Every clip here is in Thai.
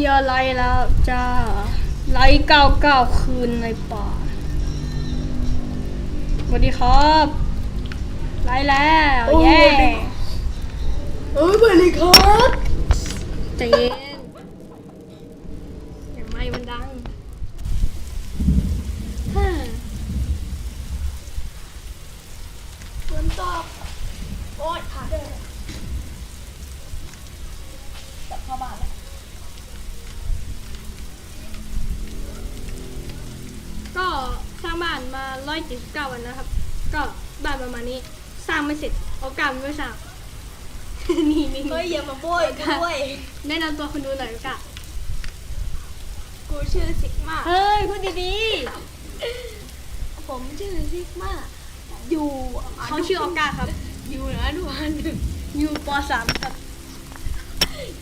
อย่าไล่แล้วจ้าไล่เก้าเก้าคืนในป่าสวัสดีครับไล่แล้วโอ้เย้สวัสดีเอ้ยสวัสดีครับใจเย็น ร้อยจุดเก้าวันนะครับ ก็บ้านประมาณนี้ สร้างไม่เสร็จเอากามไม่สร้าง นี่นี่เฮ้ยอย่ามาโบยกูด้วยแนะนำตัวคุณดูหน่อยกะกูชื่อซิกมาเฮ้ยพูดดีๆ ผมชื่อซิกมาอยู่เขาชื่อออกกาครับ อยู่อนุบาลหนึ่งอยู่ปสามครับ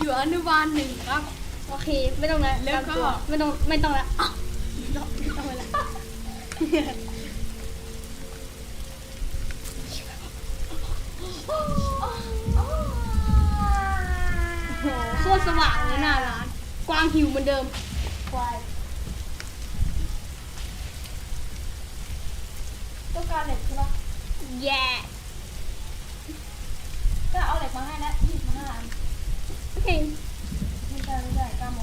อยู่อนุบาลหนึ่งครับ โอเค ไม่ต้องแล้วแล้วก็ไม่ต้องไม่ต้องแล้วไม่ต้องแล้ว โอ้โหโคตรสว่างเลยหน้าร้าน กวางหิวเหมือนเดิม ควายต้องการเหล็กใช่ปะแย่ก็เอาเหล็กมาให้แล้วยี่สิบห้าอันโอเคไม่ใช่ไม่ใช่กล้าโม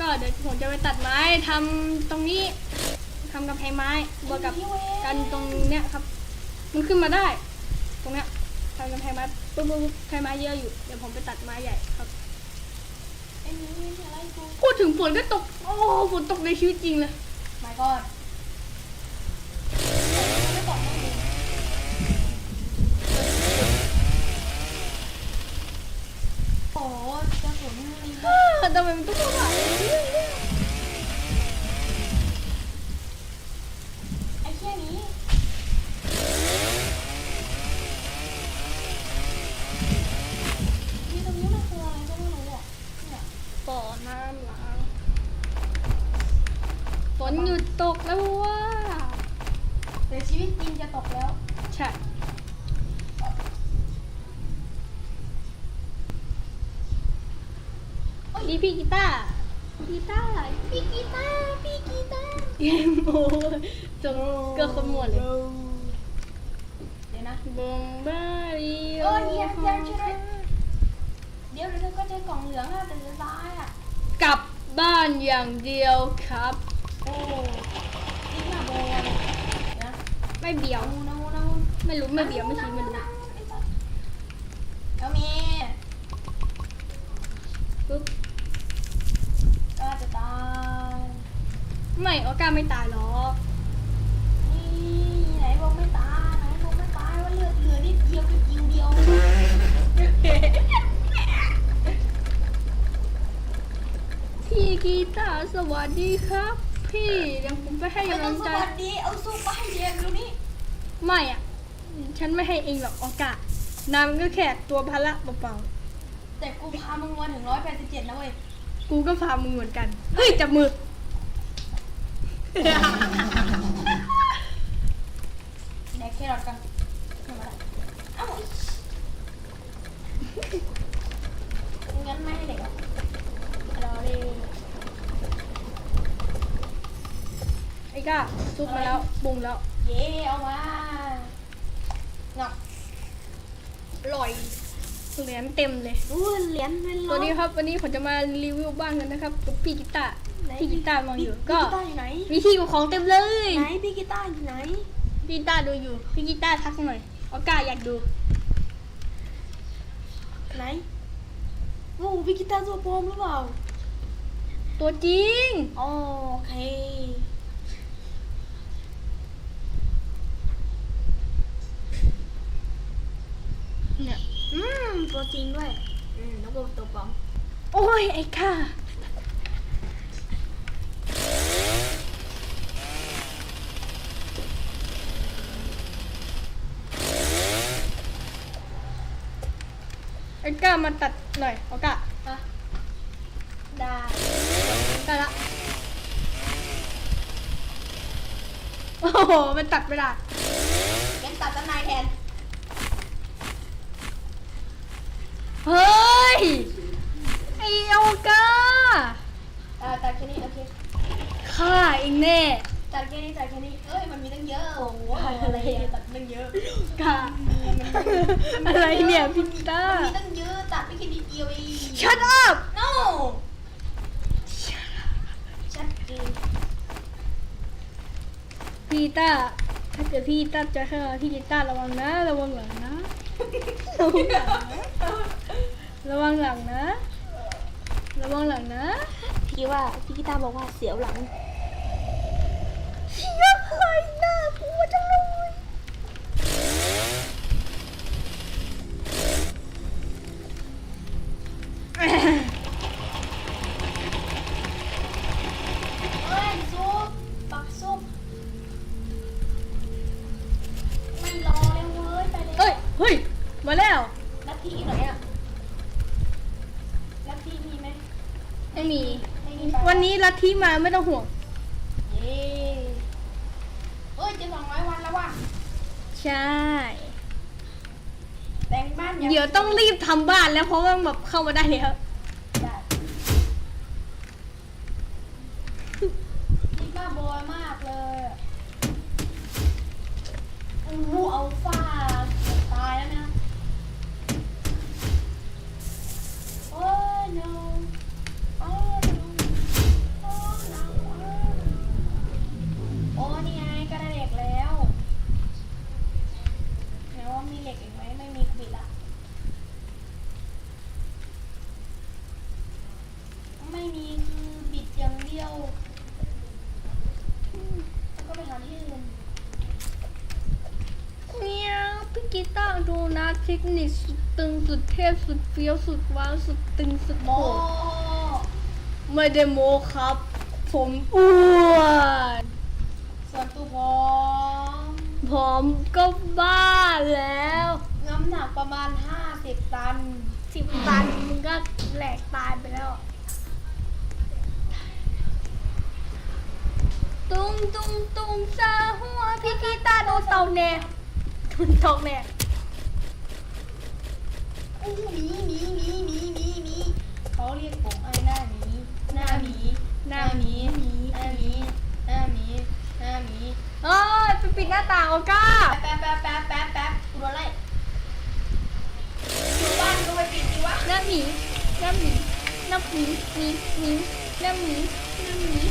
ก็เดี๋ยวผมจะไปตัดไม้ทำตรงนี้ทำกำแพงไม้บวกกับกันตรงเนี้ยครับ มันขึ้นมาได้ต รงเนี้ยทำกำแพงไม้ปุ๊บปุ๊บปุ๊บแพงไม้เยอะอยู่ เดี๋ยวผมไปตัดไม้ใหญ่ครับไอ้นี้ไม่ใช่อะไรกูพูดถึงฝนก็ตก โอ้ฝนตกในชีวิตจริงเลยไม่ก็ไม่ตกไม่ดีโอ้โหกระสุนมีแบบทำไมมันต้องแบบ ไอ้แค่นี้นี่ตรงนี้มันคืออะไรก็ไม่รู้อะเนี่ย บ่อน้ำล้างฝนหยุดตก แล้วว่าแต่ชีวิตจริงจะตกแล้ว ใช่ นี่พี่กีตาร์กีตาร์พี่กีตาร์พี่กีตาร์เกมโอ้จงเกือบขมวดเลยเดี๋ยวนะบงบารีเออเดี๋ยวเดี๋ยวช่วยด้วยเดี๋ยวเดี๋ยวก็เจอกล่องเหลืองอะแต่จะตายอะกลับบ้านอย่างเดียวครับ โอ้นี่มาโบนนะ ไม่เบี้ยวนูนูนูไม่รู้ไม่เบี้ยวไม่ชี้ไม่รู้แล้วมีปุ๊บก็จะตายไม่ออก้าไม่ตายหรอกนี่ไหนบอกไม่ตายไหนบอกไม่ตายว่าเลือดเหลือนิดเดียวกับยิวเดียวพี่กีตาร์สวัสดีครับ พี่เดี๋ยวผมไปให้ไม่กำต้ลัองงสใจ วัสดีเอาสู้ไปให้เดียวดูนี่ไม่อะ ฉันไม่ให้เองหรอกออกาน้ำก็แค่ตัวภาระเปล่าแต่กูพามึงมาถึงร้อยแปดสิบเจ็ดแล้วเว้ยๆกูก็พามึงเหมือนกัน เฮ้ยจับมือ แดกแครอทกันทำอะไรเอ้างั้นไม่ให้เด็กอะรอเลย ไอ้ ก้าซุปมาแล้วปรุงแล้วเย่เอามางับอร่อยเหรียญเต็มเลยอู้เหรียญเป็นสวัสดีครับวันนี้ผมจะมารีวิวบ้านกันนะครับกับพี่กีตาร์พี่กีตาร์มองอยู่ก็พี่กีตาร์อยู่ไหนมีที่ของเต็มเลยไหนพี่กีตาร์อยู่ไหนพี่กีตาร์ดูอยู่พี่กีตาร์ทักหน่อยออกาอยากดูไหนโอ้พี่กีตาร์ตัวปลอมหรือเปล่าตัวจริงอ๋อโอเค เนี่ย อืมตัวจริงด้วย อืมแล้วก็ตัวปลอมโอ้ยไอ้ข้าไอ้ก้ามาตัดหน่อยเอากะฮะได้ได้ละ โอ้โห มันตัดไม่ได้ งั้นตัดด้านในแทน เฮ้ย ไอ้เอากาตัดแค่นี้โอเคฆ่าเองแน่ตัดแค่นี้ตัดแค่นี้เอ้ยมันมีตั้งเยอะโอ้โหอะไรเนี่ยตัดตั้งเยอะฆ่าอะไรเนี่ยพิตต้ามันมีตั้งเยอะตัดไม่แค่นิดเดียวเอง Shut up no ชัดเจนพีต้าถ้าเกิดพี่ต้าจะฆ่าพี่กีต้าระวังนะ ระวังหลังนะระวังหลังนะ ระวังหลังนะ ระวังหลังนะ พี่ว่าพี่กีตาร์บอกว่าเสียวหลัง วันนี้ลัทธิมาไม่ต้องห่วง เย้เอ้ยจะสองร้อยวันแล้วว่ะใช่ แต่งบ้านยัง เดี๋ยวต้องรีบทำบ้านแล้วเพราะว่าแบบเข้ามาได้แล้ว ได้นี่บ้าบอยมากเลยอะอู้หูเอาฟ้าเกือบตายแล้วนะ โอ้ย no โอ้ย no โอ้ย no โอ้นี่ไงก็ได้เหล็กแล้วไหนว่ามีเหล็กอีกไหมไม่มีบิดอะไม่มีคือบิดอย่างเดียวอืมแล้วก็ไปหาที่อื่น เนี่ยพี่กีตาร์ดูนะ เทคนิคสุดตึงสุดเทพสุดเฟี้ยวสุดว้าวสุดตึงสุดโมโหดไม่ได้โมครับ ผมอ้วนส่วนตัวผมผมก็บ้าแล้ว น้ำหนักประมาณ 50 ตัน สิบตันมึงก็แหลกตายไปแล้ว ตุ้งตุ้งตุ้งซาหัวพี่กีตาร์โดนตกแน่โดนตกแน่ อู้หมีหมีหมีหมีหมีหมีเขาเรียกผมไอ้หน้าหมีหน้าหมีหน้าหมีหมีหน้าหมีหน้าหมีหน้าหมีเอ้ยไปปิดหน้าต่างโอก้า แป๊บแป๊บแป๊บแป๊บแป๊บกูโดนไล่อยู่บ้านก็ไปปิดสิวะหน้าหมีหน้าหมีหน้าหมีหมีหมีหน้าหมีหน้าหมี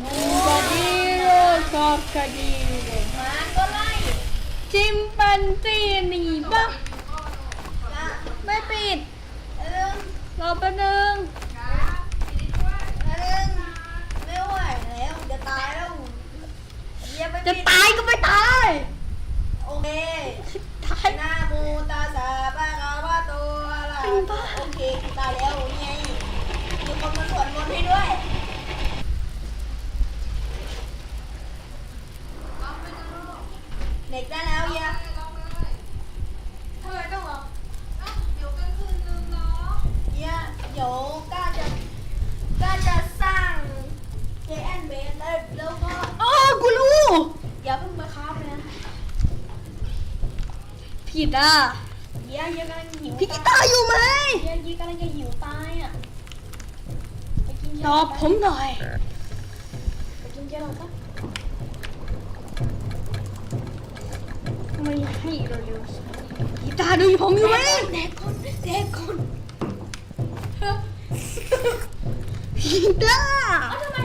โอ้คดิโรคอบคาดิโรหมาก็ไล่จิมปันซีหนีบ้าง ละ ไม่ปิด เออ รอแป๊บนึงเออไม่ไหวแล้ว จะตายแล้วอย่าไปจะปิดตายก็ไม่ตายโอเค ตายนาโมตัสสะปะคะวะโตอะระหะเป็นบ้า โอเคกูตายแล้วนี่ไงมีคนมาสวดมนต์ให้ด้วย เด็กได้แล้วเฮีย ทำไมต้องรอ เฮียเดี๋ยวก้าจะก้าจะสร้างเจแอนเบสแล้วแล้วก็ อ๋อกูรู้ อย่าเพิ่งมาค้าไปนะ ผิดอะเฮียเฮียกำลังหิวพี่กีตาร์อยู่ไหมเฮียเฮียกำลังจะหิวตายอะไปกินเจตอบผมหน่อย ไปกินเจลอนปะไม่ให้เร็วๆกีตาร์ดูผมอยู่ไหมแดกคนแดกคนกีตาร์ เอ้าทำไม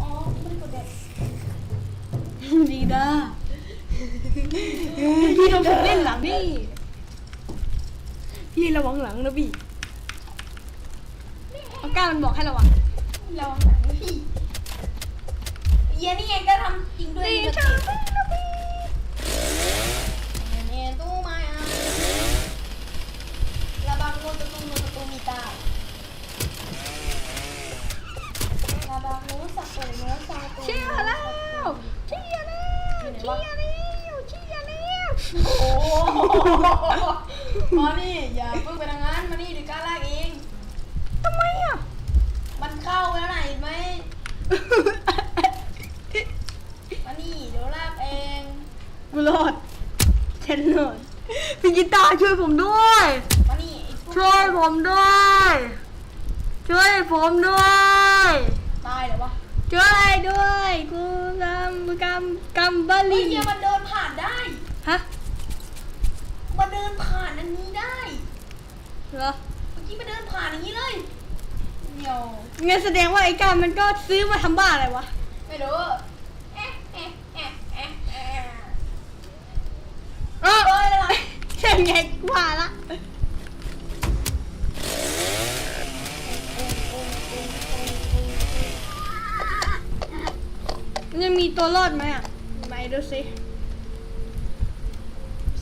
อ๋อไม่ได้กดแดกดีด้า พี่เราฝึกเล่นหลังนี่ พี่ระวังหลังนะพี่เอาก้ามันบอกให้ระวังลองหนังพี่เย็นนี่ไงก็ทำจริงด้วยดีนี่จังนะพี่เนี่ยตู้ไม้อะระบังโนตะตุงโนตะตุมีตาระบังโนสักโตโนซาโต เชียร์แล้วเชียร์แล้วเชียร์แล้วเชียร์แล้ว โอ้โห มานี่อย่าเพิ่งไปทางนั้นมานี่เดี๋ยวกล้าลากเอง ทำไมอะ มันเข้าไปแล้วไหนเห็นไหมมานี่เดี๋ยวลากเองกูรอดฉันรอดพี่กีตาร์ช่วยผมด้วย มานี่ไอ้พวกช่วยผมด้วย ช่วยผมด้วย ตายเหรอวะช่วยด้วยกูกำกำกำบะเฮ้ลิยนเฮียมันเดินผ่านได้ ฮะ มันเดินผ่านอันนี้ได้เหรอเมื่อกี้มันเดินผ่านอย่างนี้เลยเดี๋ยวงั้นแสดงว่าไอ้การมันก็ซื้อมาทำบ้าอะไรวะ ไม่รู้เอ๊ะเอ๊ะเอ๊ะเอ๊ะเอ๊ะเออใช่ไงกว่าละมันจะมีตัวรอดไหมอะไหนดูสิ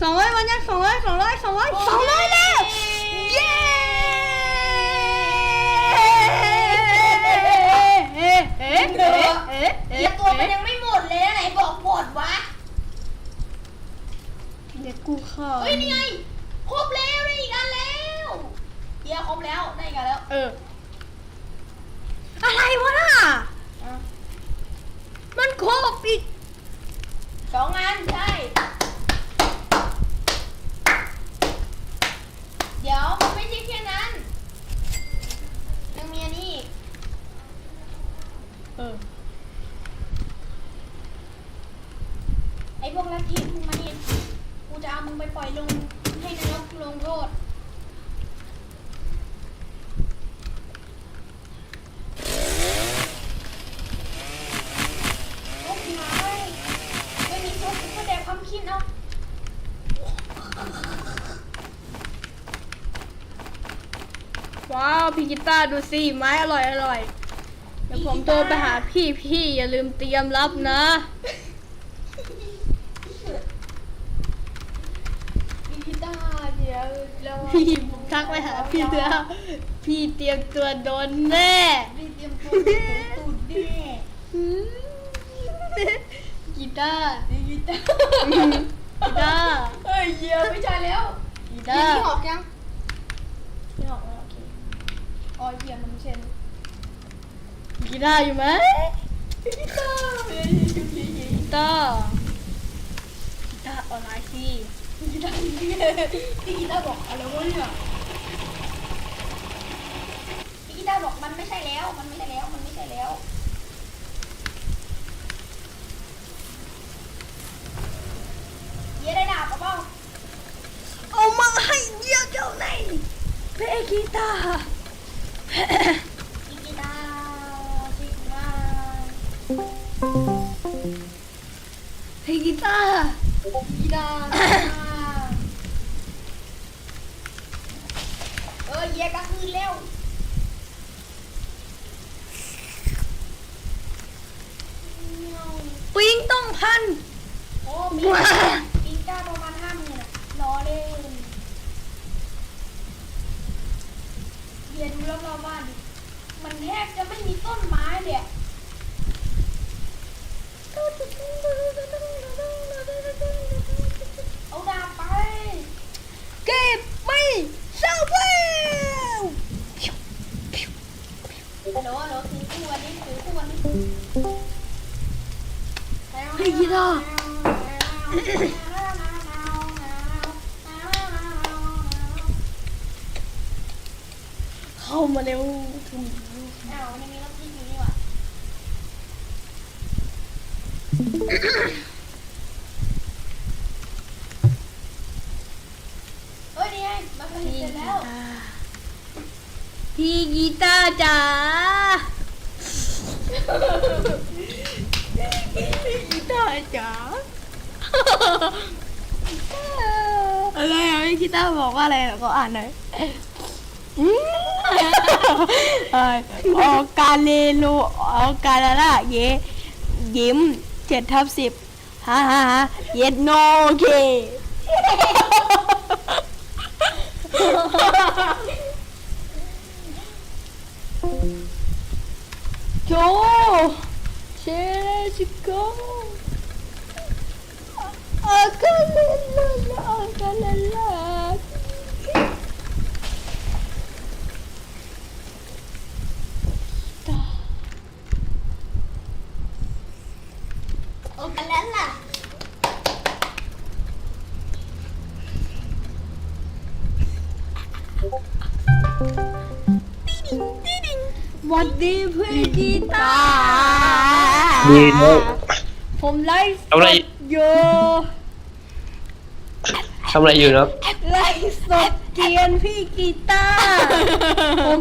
สองร้อยวันยังสองร้อยสองร้อยสองร้อยสองร้อยแล้ว เย้เอ๊ะเอ๊ะเอ๊ะเอ๊ะเฮียตัวมันยังไม่หมดเลยนะไหนบอกหมดวะเดี๋ยวกูเข้าเฮ้ยนี่ไงครบแล้วได้อีกอันแล้วเฮียครบแล้วได้อีกอันแล้วเอออะไรวะน่ะ อะ มันครบอีก สองอันใช่ เดี๋ยวมันไม่ใช่แค่นั้น ยังมีอันนี้อีก เออ ไอ้พวกลัทธิมึงมานี่กูจะเอามึงไปปล่อยลง ให้นรกลงโทษโอ้ยไม่ไม่มีซุปก็แดกความคิดเนาะว้าว พี่กีตาดูสิไม้อร่อยอร่อยเดี๋ยวผมโทรไปหาพี่พี่อย่าลืมเตรียมรับนะ มีกีตา ร์เดี๋ยวพี่ทักไปหาพี่แล้ว พี่เตรียมตัวโดนแน่พี่เตรียมตัวตูดแน่กีตาร์กีตาร์กีตาร์เฮ้ยเหี้ยไม่ใช่แล้วกีตาร์ที่หอกยังที่หอกแล้วโอเคอ๋อเหี้ยมันไม่ใช่นกีตาร์อยู่ไหมกีตาร์เฮ้ยกีตาร์กีตาร์ออนไลน์สิ กีตาร์พี่กีตาร์บอกอะไรวะเนี่ยพี่กีตาร์บอกมันไม่ใช่แล้ว มันไม่ใช่แล้ว มันไม่ใช่แล้วเหี้ยได้ดาบปะเปล่าเอามาให้เดียวเจ้าในเพกีตาร์พี่กีตาร์พี่กีตาร์เพกีตาร์กีตาร์เออเหี้ยก็คืนแล้วปิงต้องพัน โอ้มีมีก้าประมาณห้าหมื่นอะรอเล่นเรียนดูรอบๆบ้านดิมันแทบจะไม่มีต้นไม้เลยอะ เฮ้ยนี่ไงมาผลิตเสร็จแล้ว พี่กีตาร์จ๋าพี่กีตาร์จ๋าอะไรอะพี่กีตาร์บอกว่าอะไรเหรอก็อ่านหน่อยอืมเอ่อออกาเลโลออกาลาล่าเยยิ้ม เจ็ดทับสิบฮ่าฮ่าฮ่าเย็ดโนโอเค โจเชชิโกอากาเลลาลาอากาเลลา โอ้กันแล้วล่ะตีดิงตีดิงหวัดดีพี่กีตาร์ดีนะผมไลฟ์สทำอะไร ดอยู่ทำอะไรอยู่เนาะ ไลฟ์สดเกรียนพี่กีตาร์ผม